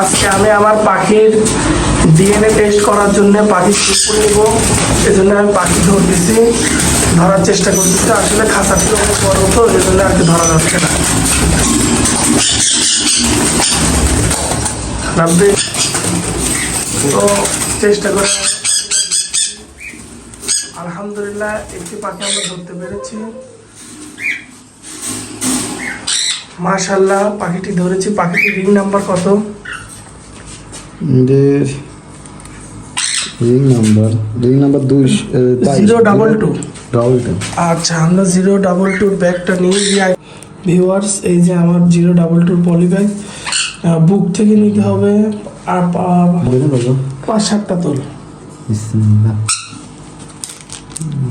আজকে আমি আমার পাখির ডিএনএ টেস্ট করার জন্য পাখি সুপুর নেব। এজন্য আমি পাখি ধরতেছি, ধরার চেষ্টা করতেছি। আসলে খাঁচাটি অনেক বড় তো, এজন্য আর কি ধরা যাচ্ছে না। তো চেষ্টা করে। আলহামদুলিল্লাহ, একটি পাখি আমরা ধরতে পেরেছি। মাশাল্লাহ পাখিটি ধরেছি। পাখিটির রিং নাম্বার কত? এদের রিং নাম্বার রিং নাম্বার দুই zero double two double two আচ্ছা আমরা জিরো ডাবল টুর ব্যাগটা নিয়ে যাই ভিউয়ার্স এই যে আমার জিরো ডাবল টুর পলি ব্যাগ বুক থেকে নিতে হবে। আর পাঁচ সাতটা তোল।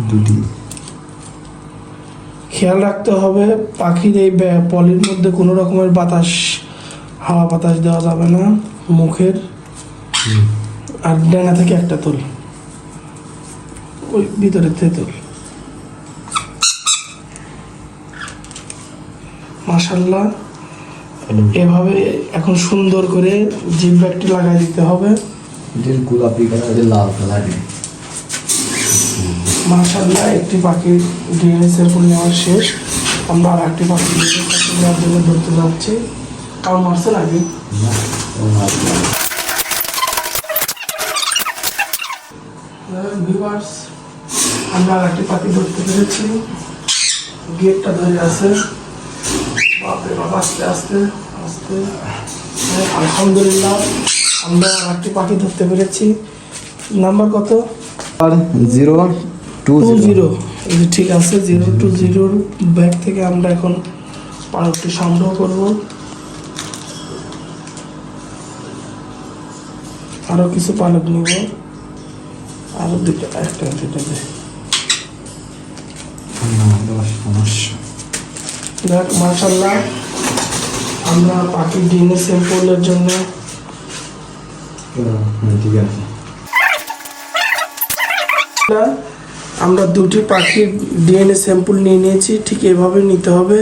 দুটি। খেয়াল রাখতে হবে পাখির এই পলির মধ্যে কোনো রকমের বাতাস হাওয়া বাতাস দেওয়া যাবে না মুখের। আর ডানা থেকে একটা তোল। ওই ভিতরের থেকে তোল। মাশাল্লাহ এভাবে এখন সুন্দর করে জিপ ব্যাগটি লাগাই দিতে হবে। গোলাপি কালার এদের লাল কালার। মাশাল্লাহ একটি পাখির ডিএনএ স্যাম্পল নেওয়া শেষ। আমরা আর একটি পাখি নেওয়ার জন্য ধরতে যাচ্ছি। কারণ মারছে নাকি ভিউয়ার্স আমরা আর একটি পাখি ধরতে পেরেছি। গেটটা ধরে আছে। বাপরে বাবা আস্তে আস্তে আস্তে। হ্যাঁ, আলহামদুলিল্লাহ আমরা আর একটি পাখি ধরতে পেরেছি। নাম্বার কত? আর জিরো টু জিরো। ঠিক আছে জিরো টু জিরোর ব্যাগ থেকে আমরা এখন পালকটি সংগ্রহ করব। আরও কিছু পালক নিব। আরও দুটো আমরা পাখির ডিএনএ স্যাম্পলের জন্য আমরা দুটি পাখির ডিএনএ স্যাম্পল নিয়ে নিয়েছি, ঠিক এভাবে নিতে হবে।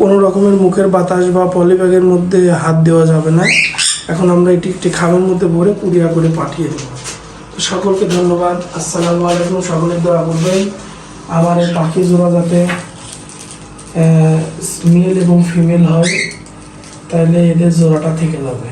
কোনো রকমের মুখের বাতাস বা পলিব্যাগের মধ্যে হাত দেওয়া যাবে না। এখন আমরা এটি একটি খামের মধ্যে ভরে কুড়িয়া করে পাঠিয়ে দেবো। সকলকে ধন্যবাদ। আসসালামু আলাইকুম, সকলের দোয়া করবেন। আমার এই পাখি জোড়া যাতে মেল এবং ফিমেল হয়, তাহলে এদের জোড়াটা থেকে যাবে।